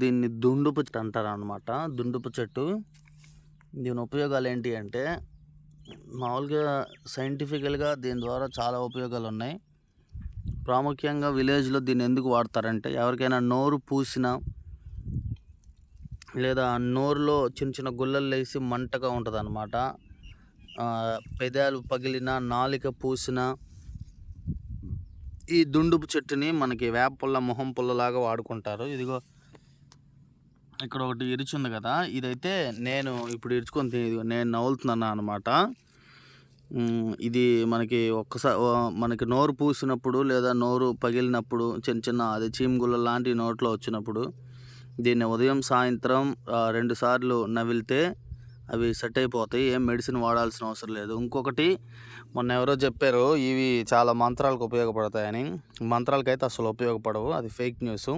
దీన్ని దుండుపు చెట్టు అంటారు అనమాట దుండుపు చెట్టు. దీని ఉపయోగాలు ఏంటి అంటే, మామూలుగా సైంటిఫికల్‌గా దీని ద్వారా చాలా ఉపయోగాలు ఉన్నాయి ప్రాముఖ్యంగా విలేజ్‌లో దీన్ని ఎందుకు వాడతారంటే, ఎవరికైనా నోరు పూసినా లేదా నోరులో చిన్న చిన్న గుల్లలు వేసి మంటగా ఉంటుంది అనమాట పెదాలు పగిలిన నాలిక పూసిన ఈ దుండుపు చెట్టుని మనకి వేప పుల్ల, మొహం పుల్లలాగా వాడుకుంటారు. ఇదిగో ఇక్కడ ఒకటి ఇరుచుంది కదా! ఇదైతే నేను ఇప్పుడు ఇరుచుకొని నేను నవ్వులుతున్నాను అనమాట. ఇది మనకి ఒక్కసారి మనకి నోరు పూసినప్పుడు లేదా నోరు పగిలినప్పుడు చిన్న చిన్న అది చీమగుళ్ళ లాంటి నోట్లో వచ్చినప్పుడు దీన్ని ఉదయం, సాయంత్రం రెండు సార్లు నమిలితే అవి సెట్ అయిపోతాయి. ఏం మెడిసిన్ వాడాల్సిన అవసరం లేదు. ఇంకొకటి మొన్న ఎవరో చెప్పారు ఇవి చాలా మంత్రాలకు ఉపయోగపడతాయని. మంత్రాలకైతే అసలు ఉపయోగపడవు. అది ఫేక్ న్యూస్